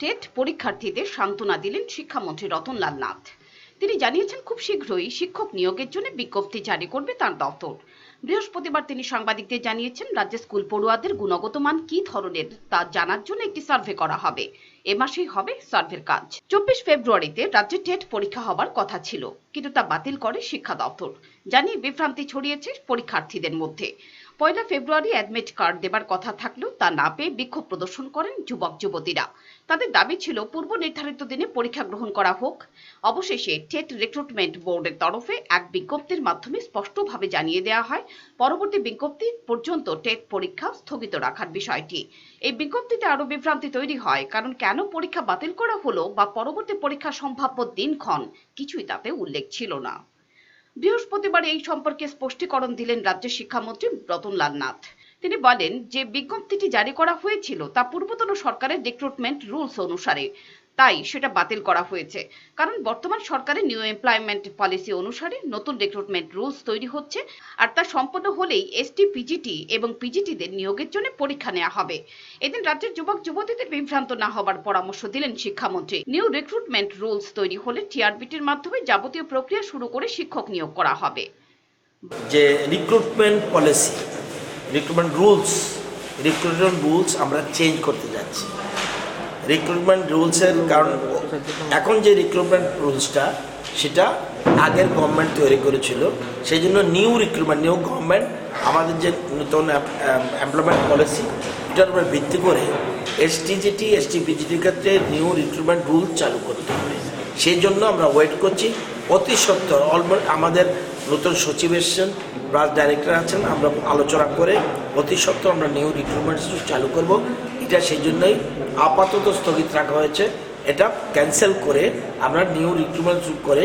TET পরীক্ষার্থীদের সান্ত্বনা দিলেন শিক্ষামন্ত্রী রতনলাল নাথ। তিনি জানিয়েছেন, খুব শীঘ্রই শিক্ষক নিয়োগের জন্য বিজ্ঞপ্তি জারি করবে তার দপ্তর। বৃহস্পতিবার তিনি সাংবাদিকদের জানিয়েছেন রাজ্যে স্কুল পড়ুয়াদের গুণগত মান কি ধরনের তা জানার জন্য একটি সার্ভে করা হবে। এ মাসেই হবে সার্ভের কাজ। চব্বিশ ফেব্রুয়ারিতে রাজ্যে টেট পরীক্ষা হবার কথা ছিল, কিন্তু তা বাতিল করে শিক্ষা দপ্তর। জানিয়ে বিভ্রান্তি ছড়িয়েছে পরীক্ষার্থীদের মধ্যে। পয়লা ফেব্রুয়ারি অ্যাডমিট কার্ড দেবার কথা থাকলেও তা না পেয়ে বিক্ষোভ প্রদর্শন করেন যুবক, যুবতীরা। তাদের দাবি ছিল, পূর্ব নির্ধারিত দিনে পরীক্ষা গ্রহণ করা হোক। অবশেষে টেট রিক্রুটমেন্ট বোর্ডের তরফে এক বিজ্ঞপ্তির মাধ্যমে স্পষ্টভাবে জানিয়ে দেওয়া হয়, পরবর্তী বিজ্ঞপ্তি পর্যন্ত টেট পরীক্ষা স্থগিত রাখার বিষয়টি। এই বিজ্ঞপ্তিতে আরও বিভ্রান্তি তৈরি হয়, কারণ কেন পরীক্ষা বাতিল করা হলো বা পরবর্তী পরীক্ষা সম্ভাব্য দিনক্ষণ? কিছুই তাতে উল্লেখ ছিল না। বৃহস্পতিবার এই সম্পর্কে স্পষ্টীকরণ দিলেন রাজ্যের শিক্ষামন্ত্রী রতনলাল নাথ। তিনি বলেন, যে বিজ্ঞপ্তিটি জারি করা হয়েছিল তা পূর্বতন সরকারের রিক্রুটমেন্ট রুলস অনুসারে। তাই সেটা বাতিল করা হয়েছে। কারণ বর্তমান সরকারের নিউ এমপ্লয়মেন্ট পলিসি অনুসারে নতুন রিক্রুটমেন্ট রুলস তৈরি হচ্ছে আর তা সম্পন্ন হলেই এসটি পিজিটি এবং পিজিটিদের নিয়োগের জন্য পরীক্ষা নেওয়া হবে। এদিন রাজ্যের যুবক, যুবতীদের বিভ্রান্ত না হবার পরামর্শ দিলেন শিক্ষামন্ত্রী। নিউ রিক্রুটমেন্ট রুলস তৈরি হলে টিআরবিটির মাধ্যমে যাবতীয় প্রক্রিয়া শুরু করে শিক্ষক নিয়োগ করা হবে। যে recruitment policy recruitment rules recruitment rules আমরা চেঞ্জ করতে যাচ্ছি। রিক্রুটমেন্ট রুলসের কারণ, এখন যে রিক্রুটমেন্ট রুলসটা সেটা আগের গভর্নমেন্ট তৈরি করেছিল। সেই জন্য নিউ রিক্রুটমেন্ট নিউ গভর্নমেন্ট আমাদের যে নতুন এমপ্লয়মেন্ট পলিসি এটার উপর ভিত্তি করে এসটিজিটি এসটি পিজিটির ক্ষেত্রে নিউ রিক্রুটমেন্ট রুল চালু করতে হবে। সেই জন্য আমরা ওয়েট করছি। অতি সত্তর অলমোস্ট আমাদের নতুন সচিব এসছেন ব্রাঞ্চ ডাইরেক্টর আছেন, আমরা আলোচনা করে অতি সত্তর আমরা নিউ রিক্রুটমেন্ট চালু করব। এটা সেই জন্যই আপাতত স্থগিত রাখা হয়েছে। এটা ক্যান্সেল করে আমরা নিউ রিক্রুটমেন্ট করে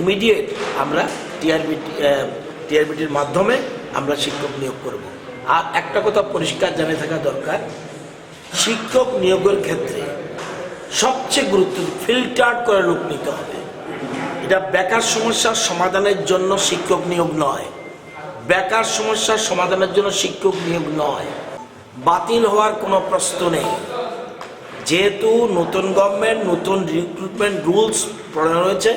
ইমিডিয়েট আমরা টিআরবি টিআরবিটির মাধ্যমে আমরা শিক্ষক নিয়োগ করব। আর একটা কথা পরিষ্কার জানিয়ে থাকা দরকার, শিক্ষক নিয়োগের ক্ষেত্রে সবচেয়ে গুরুত্ব ফিল্টার করে লোক নিতে হবে। এটা বেকার সমস্যার সমাধানের জন্য শিক্ষক নিয়োগ নয়। বেকার সমস্যার সমাধানের জন্য শিক্ষক নিয়োগ নয়। বাতিল হওয়ার কোনো প্রশ্ন নেই। যেহেতু নতুন গভর্নমেন্ট নতুন রিক্রুটমেন্ট রুলস প্রণয়ন হয়েছে,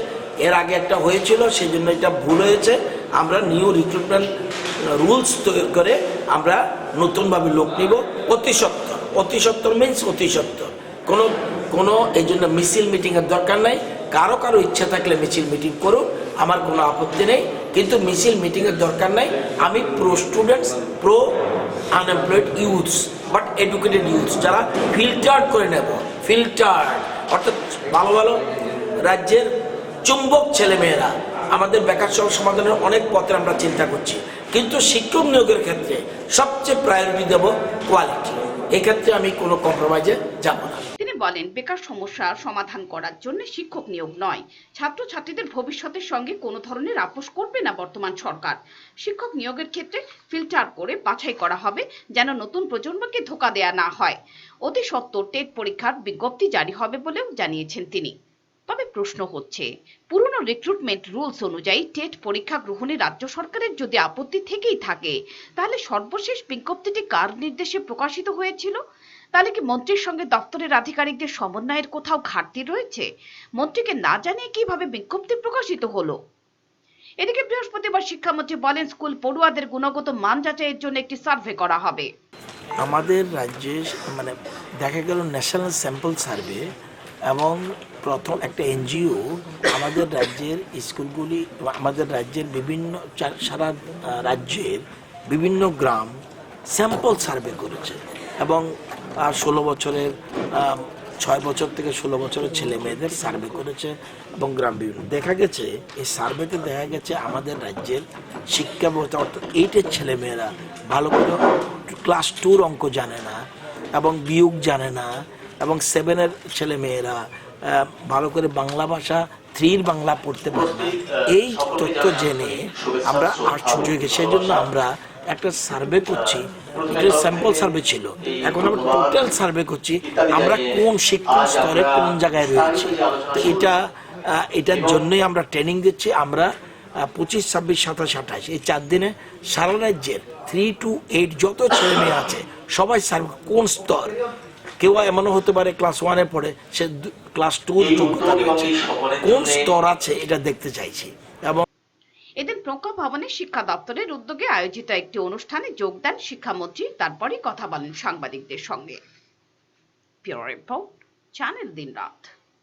এর আগে একটা হয়েছিল সেই জন্য এটা ভুল হয়েছে। আমরা নিউ রিক্রুটমেন্ট রুলস তৈরি করে আমরা নতুনভাবে লোক নিব। অতি সত্তর। অতি সত্তর মিনস অতি সত্তর। কোনো কোনো এই জন্য মিছিল মিটিংয়ের দরকার নাই। কারও কারও ইচ্ছা থাকলে মিছিল মিটিং করুন, আমার কোনো আপত্তি নেই। কিন্তু মিছিল মিটিংয়ের দরকার নাই। আমি pro students pro unemployed youths but educated youths যারা ফিল্টার্ড করে নেব ফিল্টার অর্থাৎ ভালো ভালো রাজ্যের চুম্বক ছেলেমেয়েরা, আমাদের বেকার সব সমাধানের অনেক পথে আমরা চিন্তা করছি। কিন্তু শিক্ষক নিয়োগের ক্ষেত্রে সবচেয়ে প্রায়োরিটি দেব কোয়ালিটি এক্ষেত্রে আমি কোনো কম্প্রোমাইজে যাব না। বলেন, বেকার সমস্যার সমাধান করার জন্য শিক্ষক নিয়োগ নয়। ছাত্রছাত্রীদের ভবিষ্যতের সঙ্গে কোনো ধরনের আপোষ করবে না বর্তমান সরকার। শিক্ষক নিয়োগের ক্ষেত্রে ফিল্টার করে বাছাই করা হবে যেন নতুন প্রজন্মকে ধোকা দেয়া না হয়। অতি সত্বর টেট পরীক্ষার বিজ্ঞপ্তি জারি হবে বলেও জানিয়েছেন তিনি। তবে প্রশ্ন হচ্ছে, পুরনো রিক্রুটমেন্ট রুলস অনুযায়ী টেট পরীক্ষা গ্রহণে রাজ্য সরকারের যদি আপত্তি থেকেই থাকে, তাহলে সর্বশেষ বিজ্ঞপ্তিটি কার নির্দেশে প্রকাশিত হয়েছিল? তাহলে কি মন্ত্রীর সঙ্গে দপ্তরের আধিকারিকদের সমন্বয়ের কোথাও ঘাটতি রয়েছে? মন্ত্রীকে না জানিয়ে কীভাবে বিজ্ঞপ্তি প্রকাশিত হলো? এদিকে বৃহস্পতিবার শিক্ষামন্ত্রী বলেন, স্কুল পড়ুয়াদের গুণগত মান যাচাইয়ের জন্য একটি সার্ভে করা হবে। আমাদের রাজ্যে মানে দেখা গেল ন্যাশনাল স্যাম্পল সার্ভে এবং প্রথম একটা এনজিও আমাদের রাজ্যের স্কুলগুলি আমাদের রাজ্যের বিভিন্ন সারা রাজ্যের বিভিন্ন গ্রাম স্যাম্পল সার্ভে করেছে। এবং আর ষোলো বছরের ছয় বছর থেকে ষোলো বছরের ছেলে মেয়েদের সার্ভে করেছে এবং গ্রাম বিভিন্ন। দেখা গেছে, এই সার্ভেতে দেখা গেছে আমাদের রাজ্যের শিক্ষা ব্যবস্থা, অর্থাৎ এইটের ছেলেমেয়েরা ভালো করে ক্লাস টুর অঙ্ক জানে না এবং বিয়োগ জানে না এবং সেভেনের ছেলে মেয়েরা ভালো করে বাংলা ভাষা থ্রির বাংলা পড়তে পারে না। এই তথ্য জেনে আমরা আশ্চর্য সেই জন্য আমরা একটা সার্ভে করছি এটা স্যাম্পল সার্ভে ছিল। এখন আমরা টোটাল সার্ভে করছি, আমরা কোন শিক্ষা স্তরে কোন জায়গায় রয়েছি। এটা এটার জন্যই আমরা ট্রেনিং দিচ্ছি, আমরা পঁচিশ, ছাব্বিশ, সাতাশ, আঠাশ, এই চার দিনে সারা রাজ্যের থ্রি টু এইট যত ছেলে মেয়ে আছে, সবাই সার্ভে কোন স্তর? কেউ এমনও হতে পারে ক্লাস ওয়ানে পড়ে, সে ক্লাস টুর যোগ্যতা কোন স্তর আছে, এটা দেখতে চাইছি। এদিন প্রজ্ঞা ভবনে শিক্ষা দপ্তরের উদ্যোগে আয়োজিত একটি অনুষ্ঠানে যোগ দেন শিক্ষামন্ত্রী, তারপরই কথা বলেন সাংবাদিকদের সঙ্গে। রিপোর্ট, চ্যানেল দিন রাত